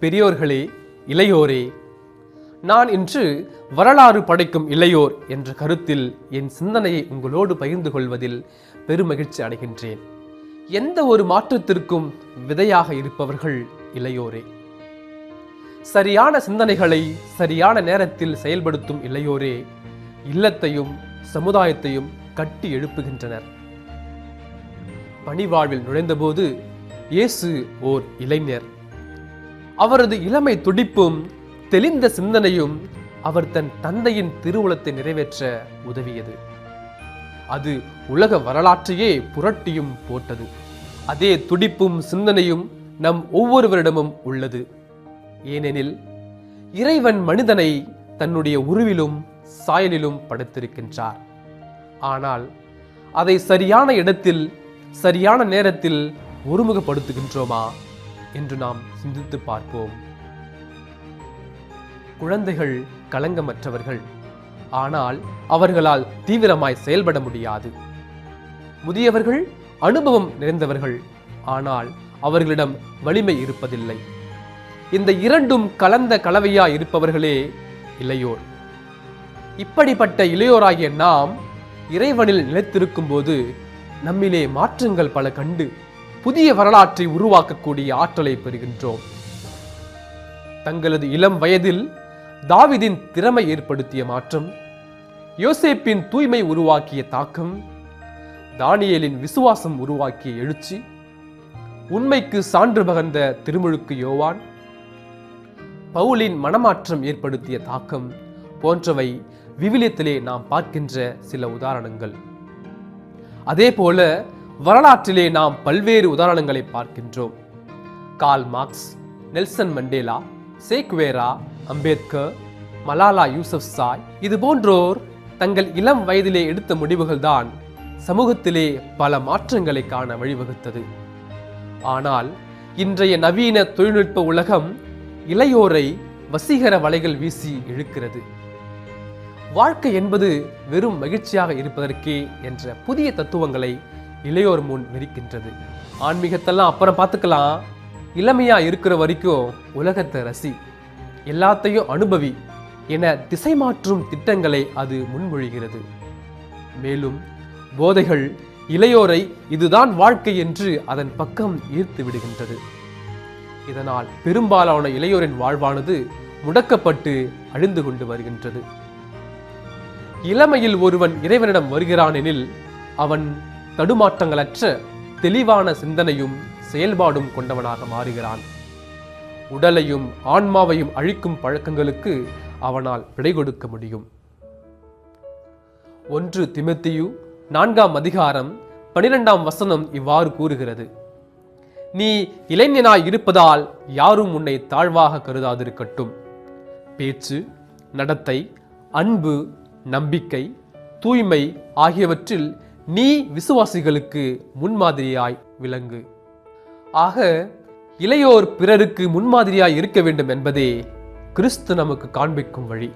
பெரியோர்களே இளையோரே நான் இன்று வரலாறு படைக்கும் இளையோர் என்ற கருத்தில் என் சிந்தனையை உங்களோடு பகிர்ந்து கொள்வதில் பெருமகிழ்ச்சி அடைகின்றேன். எந்த ஒரு மாற்றத்திற்கும் விதையாக இருப்பவர்கள் இளையோரே. சரியான சிந்தனைகளை சரியான நேரத்தில் செயல்படுத்தும் இளையோரே இல்லத்தையும் சமுதாயத்தையும் கட்டி எழுப்புகின்றனர். பணிவாழ்வில் நுழைந்தபோது இயேசு ஓர் இளைஞர். அவரது இளமை துடிப்பும் தெளிந்த சிந்தனையும் அவர் தன் தந்தையின் திருவுளத்தை நிறைவேற்ற உதவியது. அது உலக வரலாற்றையே புரட்டியும் போட்டது. அதே துடிப்பும் சிந்தனையும் நம் ஒவ்வொருவரிடமும் உள்ளது. ஏனெனில் இறைவன் மனிதனை தன்னுடைய உருவிலும் சாயலிலும் படைத்திருக்கின்றார். ஆனால் அதை சரியான இடத்தில் சரியான நேரத்தில் ஒருமுகப்படுத்துகின்றோமா? என்று நாம் சிந்தித்து பார்ப்போம். குழந்தைகள் களங்கமற்றவர்கள். ஆனால் அவர்களால் தீவிரமாய் செயல்பட முடியாது. முதியவர்கள் அனுபவம் நிறைந்தவர்கள். ஆனால் அவர்களிடம் வலிமை இருப்பதில்லை. இந்த இரண்டும் கலந்த கலவையா இருப்பவர்களே இளையோர். இப்படிப்பட்ட இளையோராகிய நாம் இறைவனில் நிலைத்திருக்கும் போது நம்மிலே மாற்றங்கள் பல கண்டு புதிய வரலாற்றை உருவாக்கக்கூடிய ஆற்றலை பெறுகின்றோம். தங்களது இளம் வயதில் தாவிதின் திறமை ஏற்படுத்திய மாற்றம் யோசேப்பின் தூய்மை உருவாக்கிய தாக்கம் தானியலின் விசுவாசம் உருவாக்கிய எழுச்சி உண்மைக்கு சான்று பகர்ந்த திருமுழுக்கு யோவான் பவுலின் மனமாற்றம் ஏற்படுத்திய தாக்கம் போன்றவை விவிலியத்திலே நாம் பார்க்கின்ற சில உதாரணங்கள். அதே போல வரலாற்றிலே நாம் பல்வேறு உதாரணங்களை பார்க்கின்றோம். Karl Marx Nelson Mandela Che Guevara Ambedkar Malala Yousafzai இது போன்றோர் தங்கள் இளம் வயதிலே எடுத்த முடிவுகள்தான் சமூகத்திலே பல மாற்றங்களை காண வழிவகுத்தது. ஆனால் இன்றைய நவீன தொழில்நுட்ப உலகம் இளையோரை வசீகர வலைகள் வீசி இழுக்கிறது. வாழ்க்கை என்பது வெறும் மகிழ்ச்சியாக இருப்பதற்கே என்ற புதிய தத்துவங்களை இளையோர் முன் விரிக்கின்றது ஆன்மீகத்தெல்லாம் அப்புறம் பார்த்துக்கலாம். இளமையா இருக்கிற வரைக்கும் உலகத்தை ரசி. எல்லாத்தையும் அனுபவி. என திசை மாற்றும் திட்டங்களை அது முன்மொழிகிறது. மேலும் போதைகள் இளையோரை இதுதான் வாழ்க்கை என்று அதன் பக்கம் ஈர்த்து விடுகின்றது. இதனால் பெரும்பாலான இளையோரின் வாழ்வானது முடக்கப்பட்டு அழிந்து கொண்டு வருகின்றது. இளமையில் ஒருவன் இறைவனிடம் வருகிறானெனில் அவன் தடுமாற்றங்களற்ற தெளிவான சிந்தனையும் செயல்பாடும் கொண்டவனாக மாறுகிறான். உடலையும் ஆன்மாவையும் அழிக்கும் பழக்கங்களுக்கு அவனால் விடை கொடுக்க முடியும். ஒன்று திமத்தியு நான்காம் அதிகாரம் பனிரெண்டாம் வசனம் இவ்வாறு கூறுகிறது. நீ இளைஞனாய் இருப்பதால் யாரும் உன்னை தாழ்வாக கருதாதிருக்கட்டும். பேச்சு நடத்தை அன்பு நம்பிக்கை தூய்மை ஆகியவற்றில் நீ விசுவாசிகளுக்கு முன்மாதிரியாய் விளங்கு. ஆக இளையோர் பிறருக்கு முன்மாதிரியாய் இருக்க வேண்டும் என்பதே கிறிஸ்து நமக்கு காண்பிக்கும் வழி.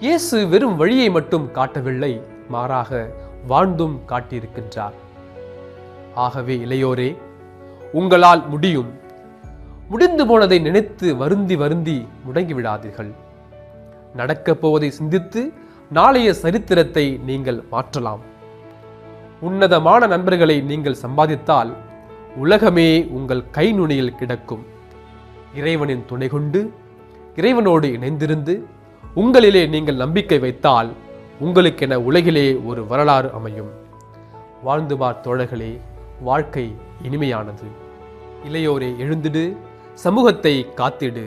இயேசு வெறும் வழியை மட்டும் காட்டவில்லை மாறாக வாழ்ந்தும் காட்டியிருக்கின்றார். ஆகவே இளையோரே உங்களால் முடியும். முடிந்து போனதை நினைத்து வருந்தி வருந்தி முடங்கிவிடாதீர்கள் நடக்கப் போவதை சிந்தித்து நாளைய சரித்திரத்தை நீங்கள் மாற்றலாம். உன்னதமான நண்பர்களை நீங்கள் சம்பாதித்தால் உலகமே உங்கள் கை நுனியில் கிடக்கும். இறைவனின் துணை கொண்டு இறைவனோடு இணைந்திருந்து உங்களிலே நீங்கள் நம்பிக்கை வைத்தால் உங்களுக்கென உலகிலே ஒரு வரலாறு அமையும். வாழ்ந்து பார் தோழர்களே வாழ்க்கை இனிமையானது. இளையோரே எழுந்திடு சமூகத்தை காத்திடு.